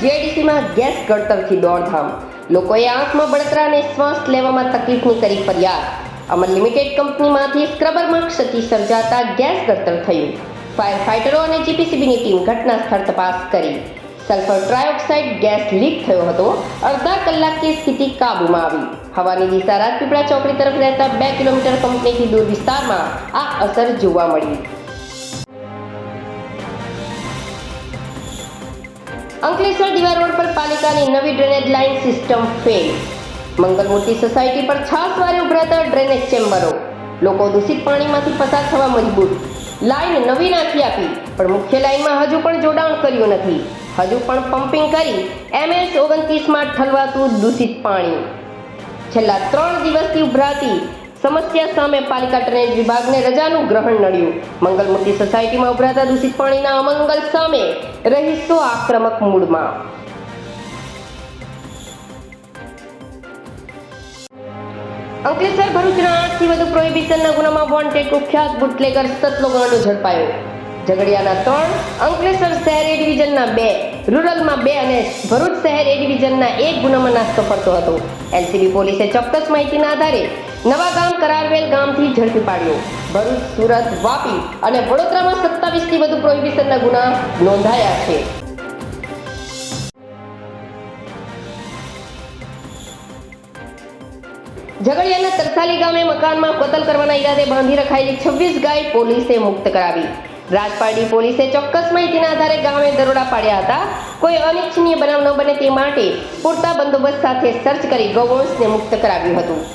જીઆઈડીસીમાં gas ગળતરથી દોડધામ. લોકોએ આંખમાં બળતરા અને શ્વાસ લેવામાં તકલીફની કરી ફરિયાદ. અમર લિમિટેડ કંપનીમાંથી સ્ક્રબરમાં ક્ષતિ સર્જાતા ગેસ ગળતર થયું. ફાયર ફાઇટરો અને જીપીસીબીની ટીમ ઘટના સ્થળ તપાસ કરી. સલ્ફર ટ્રાયોક્સાઇડ ગેસ લીક થયો હતો. અડધા કલાકની સ્થિતિ કાબૂમાં આવી. હવાની દિશા રાજપીપળા ચોકડી તરફ રહેતા બે કિલોમીટર કંપનીથી દૂર વિસ્તારમાં આ અસર જોવા મળી. અંકલેશ્વર દીવા રોડ પર પાલિકાની નવી drainage line system fail Mangalmurti society પર છાસવારે ઉભરાતા ડ્રેનેજ ચેમ્બરો. લોકો દૂષિત પાણીમાંથી પસાર થવા મજબૂર. લાઇન નવી નાખી આપી, પણ મુખ્ય લાઇનમાં હજુ પણ જોડાણ કર્યું નથી. હજુ પણ પમ્પિંગ કરી એમએસ ઓગણત્રીસમાં ઠલવાતું દૂષિત પાણી. છેલ્લા ત્રણ દિવસથી ઉભરાતી સમસ્યા સામે પાલિકા ડ્રેનેજ વિભાગને રજાનું ગ્રહણ નડ્યું. મંગલમૂર્તિ સોસાયટીમાં ઉભરાતા દૂષિત પાણીના અમંગલ સામે રહીશો આક્રમક મૂડમાં અંકલેશ્વર ભરૂચના આઠથી વધુ પ્રોહિબિશનના ગુનામાં વોન્ટેડ કુખ્યાત બુટલેગર સતલો ગાંડો ઝડપાયો. ઝઘડિયાના ત્રણ, અંકલેશ્વર શહેર એ ડિવિઝનના બે, રૂરલમાં બે અને ભરૂચ શહેર એ ડિવિઝનના એક ગુનામાં નાસ્તો ફરતો હતો. એલસીબી પોલીસે ચોક્કસ માહિતીના આધારે નવા ગામ કરારવેલ ગામથી ઝડપી પાડ્યો. ભરૂચ, સુરત, વાપી અને વડોદરામાં સત્તાવીસથી વધુ પ્રોહિબિશનના ગુના નોંધાયા છે. ઝઘડિયાના તરસાલી ગામે મકાનમાં કતલ કરવાના ઈરાદે બાંધી રખાયેલી છવ્વીસ ગાય પોલીસે મુક્ત કરાવી. રાજપારડી પોલીસે ચોક્કસ માહિતીના આધારે ગામે દરોડા પાડ્યા હતા. કોઈ અનિચ્છનીય બનાવ ન બને તે માટે પૂરતા બંદોબસ્ત સાથે સર્ચ કરી ગૌવંશને મુક્ત કરાવ્યું હતું.